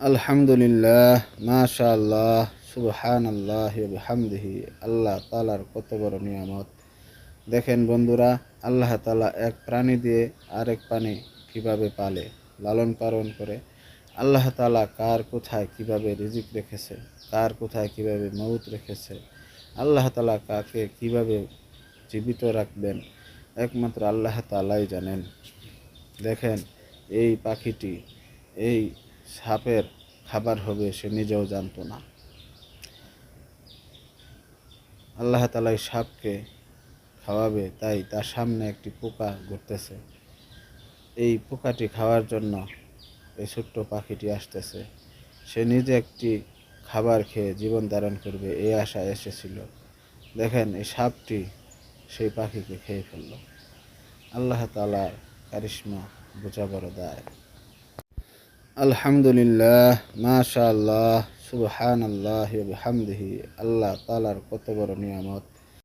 আলহামদুলিল্লাহ মাশা আল্লাহ সুবহান আল্লাহ হামদিহি আল্লাহ তালার কত বড় নিয়ামত। দেখেন বন্ধুরা, আল্লাহ তালা এক প্রাণী দিয়ে আরেক প্রাণী কীভাবে পালে, লালন পালন করে, আল্লাহ তালা কার কোথায় কীভাবে রিজিক রেখেছে, কার কোথায় কীভাবে মৌত রেখেছে, আল্লাহ তালা কাকে কীভাবে জীবিত রাখবেন, একমাত্র আল্লাহ তালাই জানেন। দেখেন, এই পাখিটি, এই সাপের খাবার হবে সে নিজেও জানতো না। আল্লাহ তালা সাপকে খাওয়াবে, তাই তার সামনে একটি পোকা ঘুরতেছে। এই পোকাটি খাওয়ার জন্য এই ছোট্ট পাখিটি আসতেছে। সে নিজে একটি খাবার খেয়ে জীবন ধারণ করবে, এই আশা এসেছিল। দেখেন, এই সাপটি সেই পাখিকে খেয়ে ফেলল। আল্লাহ তালার কারিশ্মা বোঝা বড় দায়। আলহামদুলিল্লাহ মাশা সুবহানাল্লাহ সুবহান বিহামদিহি হামদিহি আল্লাহ তাআলার কত বড় নিয়ামত।